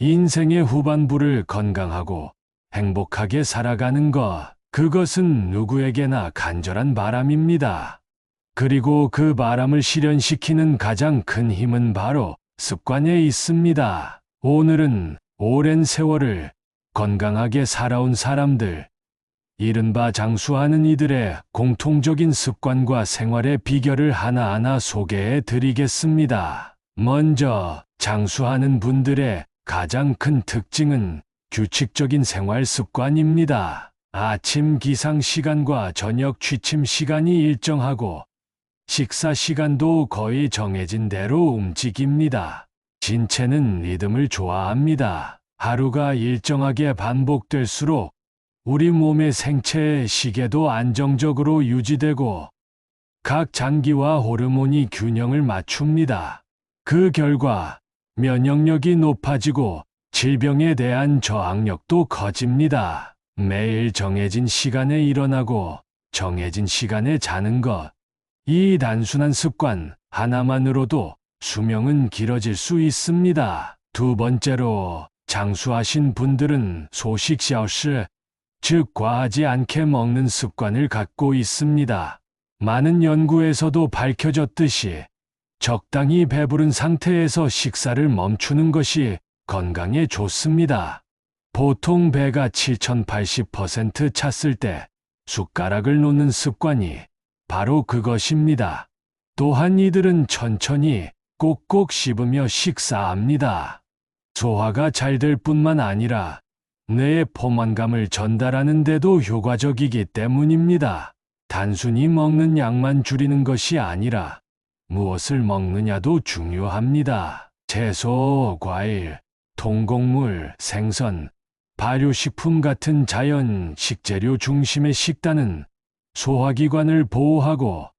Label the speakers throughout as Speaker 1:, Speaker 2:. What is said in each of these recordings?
Speaker 1: 인생의 후반부를 건강하고 행복하게 살아가는 것, 그것은 누구에게나 간절한 바람입니다. 그리고 그 바람을 실현시키는 가장 큰 힘은 바로 습관에 있습니다. 오늘은 오랜 세월을 건강하게 살아온 사람들, 이른바 장수하는 이들의 공통적인 습관과 생활의 비결을 하나하나 소개해 드리겠습니다. 먼저 장수하는 분들의 가장 큰 특징은 규칙적인 생활 습관입니다. 아침 기상 시간과 저녁 취침 시간이 일정하고 식사 시간도 거의 정해진 대로 움직입니다. 신체는 리듬을 좋아합니다. 하루가 일정하게 반복될수록 우리 몸의 생체의 시계도 안정적으로 유지되고 각 장기와 호르몬이 균형을 맞춥니다. 그 결과 면역력이 높아지고 질병에 대한 저항력도 커집니다. 매일 정해진 시간에 일어나고 정해진 시간에 자는 것. 이 단순한 습관 하나만으로도 수명은 길어질 수 있습니다. 두 번째로 장수하신 분들은 소식 샤오시, 즉 과하지 않게 먹는 습관을 갖고 있습니다. 많은 연구에서도 밝혀졌듯이 적당히 배부른 상태에서 식사를 멈추는 것이 건강에 좋습니다. 보통 배가 7080% 찼을 때 숟가락을 놓는 습관이 바로 그것입니다. 또한 이들은 천천히 꼭꼭 씹으며 식사합니다. 소화가 잘 될 뿐만 아니라 뇌의 포만감을 전달하는 데도 효과적이기 때문입니다. 단순히 먹는 양만 줄이는 것이 아니라 무엇을 먹느냐도 중요합니다. 채소, 과일, 통곡물, 생선, 발효식품 같은 자연 식재료 중심의 식단은 소화기관을 보호하고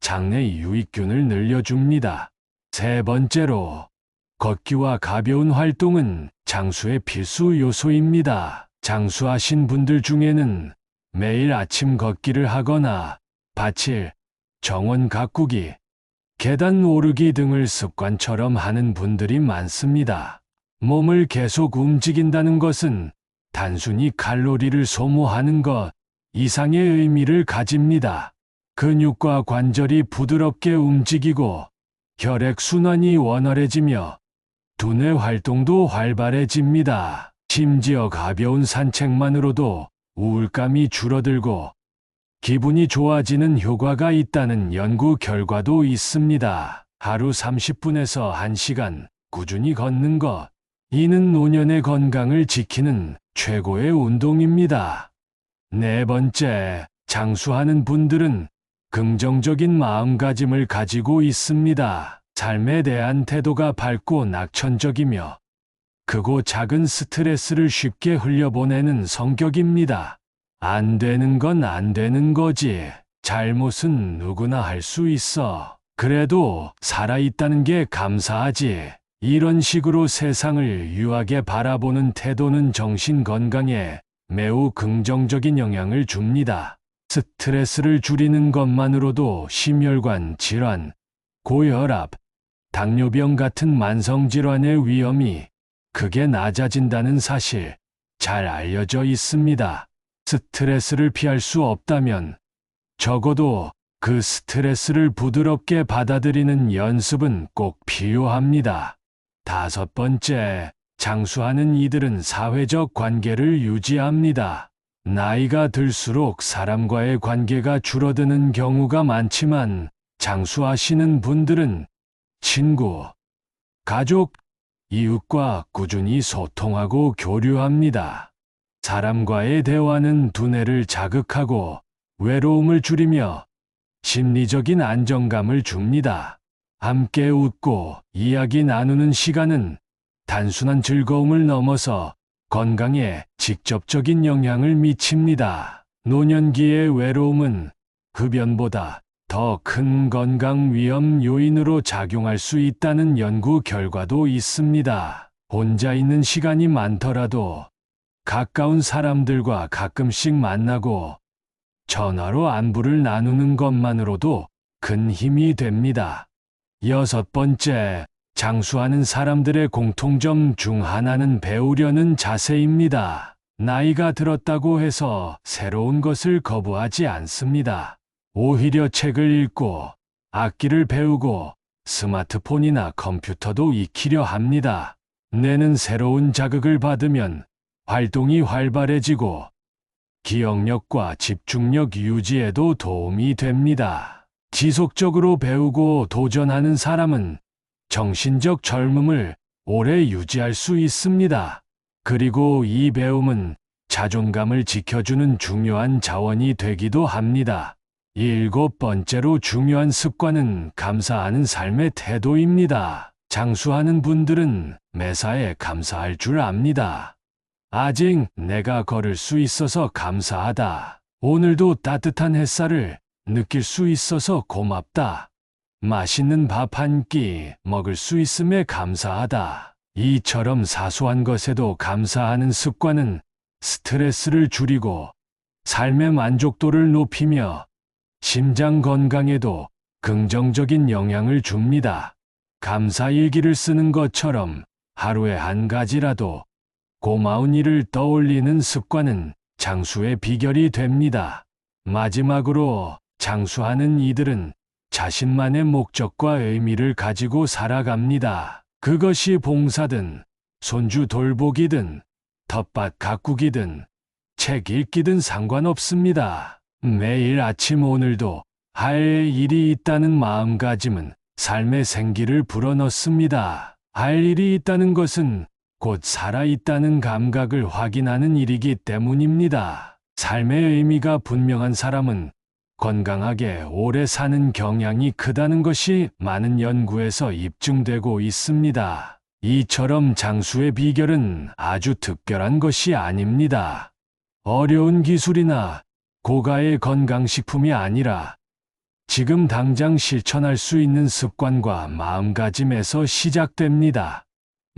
Speaker 1: 장내 유익균을 늘려줍니다. 세 번째로 걷기와 가벼운 활동은 장수의 필수 요소입니다. 장수하신 분들 중에는 매일 아침 걷기를 하거나 바칠, 정원 가꾸기, 계단 오르기 등을 습관처럼 하는 분들이 많습니다. 몸을 계속 움직인다는 것은 단순히 칼로리를 소모하는 것 이상의 의미를 가집니다. 근육과 관절이 부드럽게 움직이고 혈액순환이 원활해지며 두뇌 활동도 활발해집니다. 심지어 가벼운 산책만으로도 우울감이 줄어들고 기분이 좋아지는 효과가 있다는 연구 결과도 있습니다. 하루 30분에서 1시간 꾸준히 걷는 것. 이는 노년의 건강을 지키는 최고의 운동입니다. 네 번째, 장수하는 분들은 긍정적인 마음가짐을 가지고 있습니다. 삶에 대한 태도가 밝고 낙천적이며 크고 작은 스트레스를 쉽게 흘려보내는 성격입니다. 안 되는 건 안 되는 거지. 잘못은 누구나 할 수 있어. 그래도 살아있다는 게 감사하지. 이런 식으로 세상을 유하게 바라보는 태도는 정신 건강에 매우 긍정적인 영향을 줍니다. 스트레스를 줄이는 것만으로도 심혈관 질환, 고혈압, 당뇨병 같은 만성질환의 위험이 크게 낮아진다는 사실 잘 알려져 있습니다. 스트레스를 피할 수 없다면 적어도 그 스트레스를 부드럽게 받아들이는 연습은 꼭 필요합니다. 다섯 번째, 장수하는 이들은 사회적 관계를 유지합니다. 나이가 들수록 사람과의 관계가 줄어드는 경우가 많지만 장수하시는 분들은 친구, 가족, 이웃과 꾸준히 소통하고 교류합니다. 사람과의 대화는 두뇌를 자극하고 외로움을 줄이며 심리적인 안정감을 줍니다. 함께 웃고 이야기 나누는 시간은 단순한 즐거움을 넘어서 건강에 직접적인 영향을 미칩니다. 노년기의 외로움은 흡연보다 더 큰 건강 위험 요인으로 작용할 수 있다는 연구 결과도 있습니다. 혼자 있는 시간이 많더라도 가까운 사람들과 가끔씩 만나고 전화로 안부를 나누는 것만으로도 큰 힘이 됩니다. 여섯 번째, 장수하는 사람들의 공통점 중 하나는 배우려는 자세입니다. 나이가 들었다고 해서 새로운 것을 거부하지 않습니다. 오히려 책을 읽고 악기를 배우고 스마트폰이나 컴퓨터도 익히려 합니다. 뇌는 새로운 자극을 받으면 활동이 활발해지고 기억력과 집중력 유지에도 도움이 됩니다. 지속적으로 배우고 도전하는 사람은 정신적 젊음을 오래 유지할 수 있습니다. 그리고 이 배움은 자존감을 지켜주는 중요한 자원이 되기도 합니다. 일곱 번째로 중요한 습관은 감사하는 삶의 태도입니다. 장수하는 분들은 매사에 감사할 줄 압니다. 아직 내가 걸을 수 있어서 감사하다. 오늘도 따뜻한 햇살을 느낄 수 있어서 고맙다. 맛있는 밥 한 끼 먹을 수 있음에 감사하다. 이처럼 사소한 것에도 감사하는 습관은 스트레스를 줄이고 삶의 만족도를 높이며 심장 건강에도 긍정적인 영향을 줍니다. 감사 일기를 쓰는 것처럼 하루에 한 가지라도 고마운 일을 떠올리는 습관은 장수의 비결이 됩니다. 마지막으로 장수하는 이들은 자신만의 목적과 의미를 가지고 살아갑니다. 그것이 봉사든, 손주 돌보기든, 텃밭 가꾸기든, 책 읽기든 상관없습니다. 매일 아침 오늘도 할 일이 있다는 마음가짐은 삶의 생기를 불어넣습니다. 할 일이 있다는 것은 곧 살아있다는 감각을 확인하는 일이기 때문입니다. 삶의 의미가 분명한 사람은 건강하게 오래 사는 경향이 크다는 것이 많은 연구에서 입증되고 있습니다. 이처럼 장수의 비결은 아주 특별한 것이 아닙니다. 어려운 기술이나 고가의 건강식품이 아니라 지금 당장 실천할 수 있는 습관과 마음가짐에서 시작됩니다.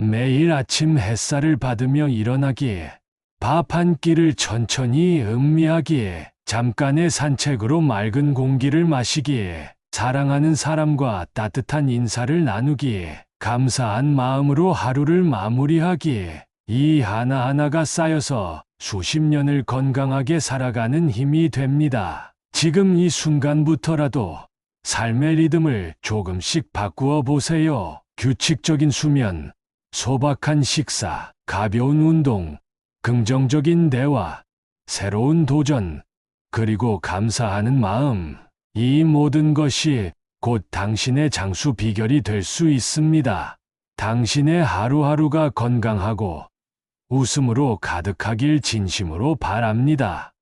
Speaker 1: 매일 아침 햇살을 받으며 일어나기에 밥 한 끼를 천천히 음미하기에 잠깐의 산책으로 맑은 공기를 마시기에 사랑하는 사람과 따뜻한 인사를 나누기에 감사한 마음으로 하루를 마무리하기에 이 하나하나가 쌓여서 수십 년을 건강하게 살아가는 힘이 됩니다. 지금 이 순간부터라도 삶의 리듬을 조금씩 바꾸어 보세요. 규칙적인 수면, 소박한 식사, 가벼운 운동, 긍정적인 대화, 새로운 도전, 그리고 감사하는 마음. 이 모든 것이 곧 당신의 장수 비결이 될 수 있습니다. 당신의 하루하루가 건강하고 웃음으로 가득하길 진심으로 바랍니다.